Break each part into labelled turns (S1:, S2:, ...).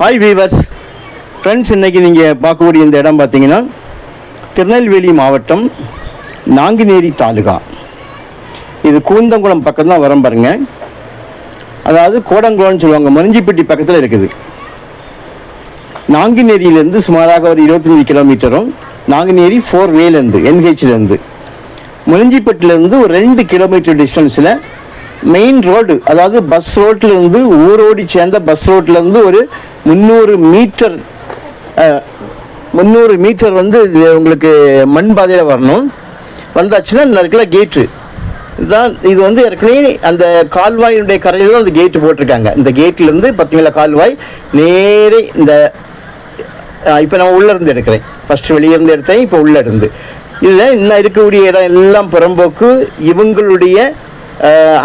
S1: Hi viewers friends இன்றைக்கி நீங்கள் பார்க்கக்கூடிய இந்த இடம் பார்த்தீங்கன்னா திருநெல்வேலி மாவட்டம் நாங்குநேரி தாலுகா. இது கூந்தங்குளம் பக்கம் தான் வரம் பாருங்க. அதாவது கோடங்குளம்னு சொல்லுவாங்க மருஞ்சிப்பட்டி பக்கத்தில் இருக்குது. நாங்குநேரியிலேருந்து சுமாராக ஒரு இருபத்தஞ்சி கிலோமீட்டரும் நாங்குநேரி ஃபோர் வேலேருந்து என்ஹெச்லேருந்து முளிஞ்சிப்பட்டிலேருந்து ஒரு ரெண்டு கிலோமீட்டர் டிஸ்டன்ஸில் மெயின் ரோடு அதாவது பஸ் ரோட்டிலேருந்து ஊரோடி சேர்ந்த பஸ் ரோட்டிலேருந்து ஒரு முந்நூறு மீட்டர் முந்நூறு மீட்டர் வந்து உங்களுக்கு மண் பாதையில் வரணும். வந்தாச்சுன்னா இந்த இடத்துல கேட்டு இதுதான் இது வந்து ஏற்கனவே அந்த கால்வாயினுடைய கரையில் தான் அந்த கேட்டு போட்டிருக்காங்க. இந்த கேட்லேருந்து பார்த்தீங்களா கால்வாய்? நேரே இந்த இப்போ நான் உள்ளேருந்து எடுக்கிறேன். ஃபஸ்ட்டு வெளியே இருந்து எடுத்தேன் இப்போ உள்ளே இருந்து. இதில் இன்னும் இருக்கக்கூடிய இடம் எல்லாம் புறம்போக்கு இவங்களுடைய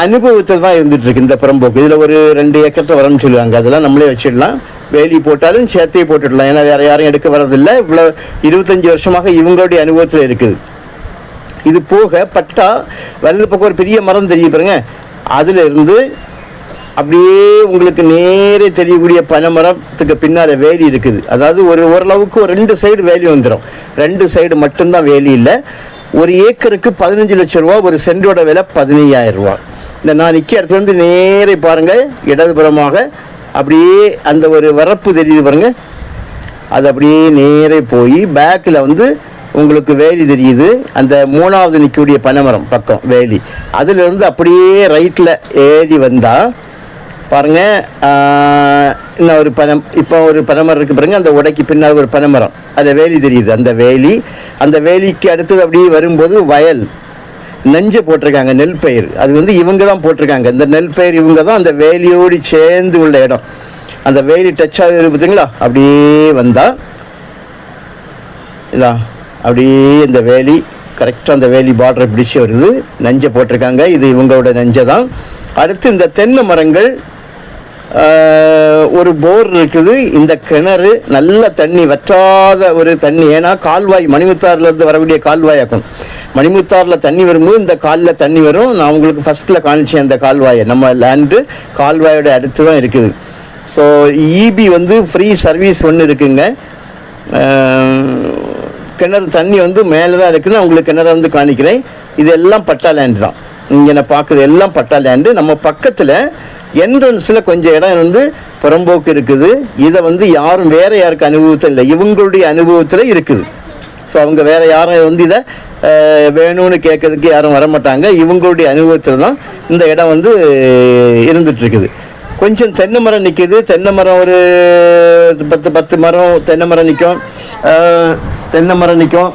S1: அனுபவத்தில் தான் இருந்துகிட்ருக்கு இந்த புறம்போக்கு. இதில் ஒரு ரெண்டு ஏக்கர்ட்ட வரணும்னு சொல்லுவாங்க. அதெல்லாம் நம்மளே வச்சிடலாம். வேலி போட்டாலும் சேர்த்தே போட்டுடலாம். ஏன்னா வேறு யாரும் எடுக்க வரதில்லை இவ்வளோ இருபத்தஞ்சி வருஷமாக இவங்களுடைய அனுபவத்தில் இருக்குது. இது போக பட்டா வலது பக்கம் ஒரு பெரிய மரம் தெரியும் பாருங்க. அதில் இருந்து அப்படியே உங்களுக்கு நேரே தெரியக்கூடிய பனைமரத்துக்கு பின்னால் வேலி இருக்குது. அதாவது ஒரு ஓரளவுக்கு ஒரு ரெண்டு சைடு வேலி வந்துடும் ரெண்டு சைடு மட்டும்தான் வேலி இல்லை. ஒரு ஏக்கருக்கு பதினஞ்சு லட்சம் ரூபா ஒரு சென்டோட விலை பதினையாயிரம் ரூபா. இந்த நான் நிற்க இடத்துலேருந்து நேரே பாருங்கள் இடதுபுறமாக அப்படியே அந்த ஒரு வரப்பு தெரியுது பாருங்க. அது அப்படியே நேரே போய் பேக்கில் வந்து உங்களுக்கு வேலி தெரியுது. அந்த மூணாவது நிற்கக்கூடிய பனைமரம் பக்கம் வேலி. அதிலிருந்து அப்படியே ரைட்டில் ஏறி வந்தால் பாருங்க இன்னும் ஒரு பனம் இப்போ ஒரு பனைமரம் இருக்குது பாருங்க. அந்த உடைக்கு பின்னால் ஒரு பனைமரம். அந்த வேலி தெரியுது. அந்த வேலி அந்த வேலிக்கு அடுத்தது அப்படியே வரும்போது வயல். நெஞ்சை போட்டிருக்காங்க நெல் பயிர். அது வந்து இவங்க தான் போட்டிருக்காங்க. இந்த நெல் பயிர் இவங்க தான் அந்த வேலியோடு சேர்ந்து உள்ள இடம். அந்த வேலி டச் ஆகுது பார்த்தீங்களா அப்படியே வந்தால் இதா அப்படியே இந்த வேலி கரெக்டாக அந்த வேலி பார்டரை பிடிச்சி வருது. நஞ்சை போட்டிருக்காங்க. இது இவங்களோட நஞ்சை தான். அடுத்து இந்த தென்னை மரங்கள் ஒரு போர் இருக்குது. இந்த கிணறு நல்ல தண்ணி வற்றாத ஒரு தண்ணி. ஏன்னா கால்வாய் மணிமுத்தார்லேருந்து வரக்கூடிய வரக்கூடிய கால்வாயாக்கும். மணிமுத்தாறில் தண்ணி வரும்போது இந்த காலில் தண்ணி வரும். நான் உங்களுக்கு ஃபஸ்ட்டில் காணிச்சேன் அந்த கால்வாயை. நம்ம லேண்டு கால்வாயோட அடுத்து தான் இருக்குது. ஸோ இபி வந்து ஃப்ரீ சர்வீஸ் ஒன்று இருக்குங்க. கிணறு தண்ணி வந்து மேலே தான் இருக்குன்னு உங்களுக்கு கிணறு வந்து காணிக்கிறேன். இது எல்லாம் பட்டா லேண்டு தான். இங்கே நான் பார்க்குறது எல்லாம் பட்டா லேண்டு நம்ம பக்கத்தில் என்ட்ரன்ஸில் கொஞ்சம் இடம் வந்து புறம்போக்கு இருக்குது. இதை வந்து யாரும் வேறு யாருக்கு அனுபவத்தில் இல்லை. இவங்களுடைய அனுபவத்தில் இருக்குது. ஸோ அவங்க வேறு யாரும் வந்து இதை வேணும்னு கேட்கறதுக்கு யாரும் வரமாட்டாங்க. இவங்களுடைய அனுபவத்தில் தான் இந்த இடம் வந்து இருந்துகிட்ருக்குது கொஞ்சம் தென்னை மரம் நிற்கிது தென்னை மரம் ஒரு பத்து பத்து மரம் தென்னை மரம் நிற்கும் தென்னை மரம் நிற்கும்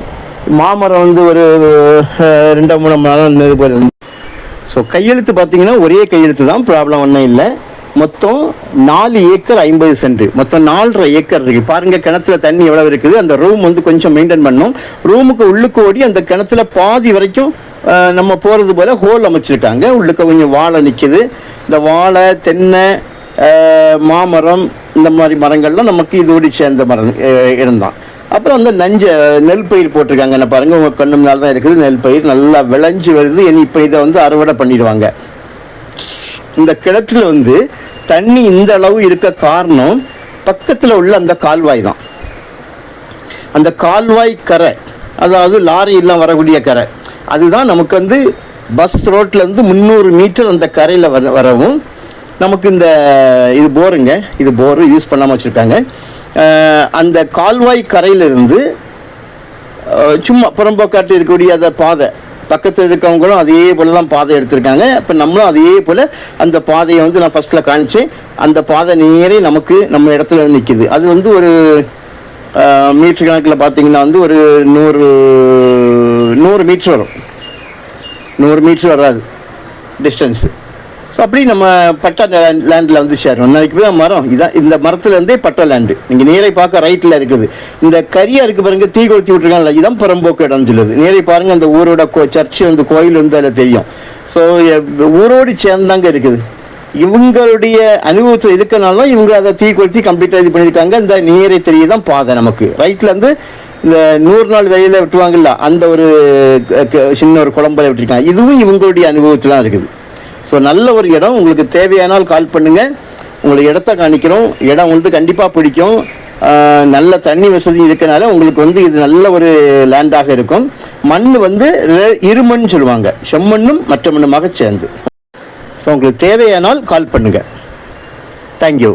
S1: மாமரம் வந்து ஒரு ரெண்டு மூணு மரம் போயிருந்தது ஸோ கையெழுத்து பார்த்தீங்கன்னா ஒரே கையெழுத்து தான் ப்ராப்ளம் ஒன்றும் இல்லை. மொத்தம் நாலு ஏக்கர் ஐம்பது சென்ட். மொத்தம் நாலரை ஏக்கர் இருக்கு. பாருங்க கிணத்துல தண்ணி எவ்வளவு இருக்குது. அந்த ரூம் வந்து கொஞ்சம் மெயின்டைன் பண்ணும். ரூமுக்கு உள்ளுக்கு ஓடி அந்த கிணத்துல பாதி வரைக்கும் நம்ம போகிறது போல் ஹோல் அமைச்சிருக்காங்க. உள்ளுக்க கொஞ்சம் வாழை நிற்கிது இந்த வாழை தென்னை மாமரம் இந்த மாதிரி மரங்கள்லாம் நமக்கு இதோடு சேர்ந்த மரம் இருந்தான் இடம்தான் அப்புறம் வந்து நஞ்ச நெல் பயிர் போட்டிருக்காங்க. என்ன பாருங்க உங்க கண்ணு முன்னால் தான் இருக்குது நெல் பயிர். நல்லா விளைஞ்சு வருது. இனி இப்போ இதை வந்து அறுவடை பண்ணிடுவாங்க. இந்த கிணத்துல வந்து தண்ணி இந்த அளவு இருக்க காரணம் பக்கத்தில் உள்ள அந்த கால்வாய் தான். அந்த கால்வாய் கரை அதாவது லாரி எல்லாம் வரக்கூடிய கரை அதுதான் நமக்கு வந்து பஸ் ரோட்டில் இருந்து முந்நூறு மீட்டர் அந்த கரையில் வர வரவும் நமக்கு இந்த இது போருங்க. இது போரு யூஸ் பண்ணாமல் வச்சுருக்காங்க. அந்த கால்வாய் கரையிலிருந்து சும்மா புறம்போக்காட்டு இருக்கக்கூடிய அந்த பாதை பக்கத்தில் இருக்கவங்களும் அதே போல் தான் பாதை எடுத்திருக்காங்க. இப்போ நம்மளும் அதே போல் அந்த பாதையை வந்து நான் ஃபஸ்ட்டில் காணிச்சேன். அந்த பாதை நேரே நமக்கு நம்ம இடத்துல நிற்கிது அது வந்து ஒரு மீட்ரு கணக்கில் பார்த்தீங்கன்னா வந்து ஒரு நூறு நூறு மீட்ரு வரும். நூறு மீட்டர் வராது. டிஸ்டன்ஸு ஸோ அப்படி நம்ம பட்டா லேண்டில் வந்து சேரும் நாளைக்கு போய் மரம். இதான் இந்த மரத்துலேருந்தே பட்டா லேண்டு நீங்கள் நேரை பார்க்க ரைட்டில் இருக்குது. இந்த கரியா இருக்கு பாருங்க தீ கொளுத்தி விட்டுருக்காங்கல்ல இதான் புறம்போக்கு இடம்னு சொல்லுது. நேரை பாருங்க அந்த ஊரோட கோ சர்ச்சு வந்து கோயில் வந்து அதில் தெரியும். ஸோ ஊரோடு சேர்ந்தாங்க இருக்குது. இவங்களுடைய அனுபவத்தில் இருக்கனால தான் இவங்க அதை தீ கொளுத்தி கம்ப்ளீட்டாக இது பண்ணியிருக்காங்க இந்த நேரே தெரியுதான் பாதை நமக்கு. ரைட்டில் வந்து இந்த நூறு நாள் வெளியில் விட்டுவாங்கல்ல அந்த ஒரு க- சின்ன ஒரு குழம்புல விட்டுருக்காங்க. இதுவும் இவங்களுடைய அனுபவத்தில் தான் இருக்குது. ஸோ நல்ல ஒரு இடம். உங்களுக்கு தேவையானால் கால் பண்ணுங்க. உங்களுக்கு இடத்த காணிக்கிறோம். இடம் வந்து கண்டிப்பாக பிடிக்கும். நல்ல தண்ணி வசதி இருக்கனால உங்களுக்கு வந்து இது நல்ல ஒரு லேண்டாக இருக்கும். மண் வந்து இருமண் சொல்லுவாங்க. செம்மண்ணும் மற்ற மண்ணுமாக சேர்ந்து. ஸோ உங்களுக்கு தேவையானால் கால் பண்ணுங்கள் தேங்க்யூ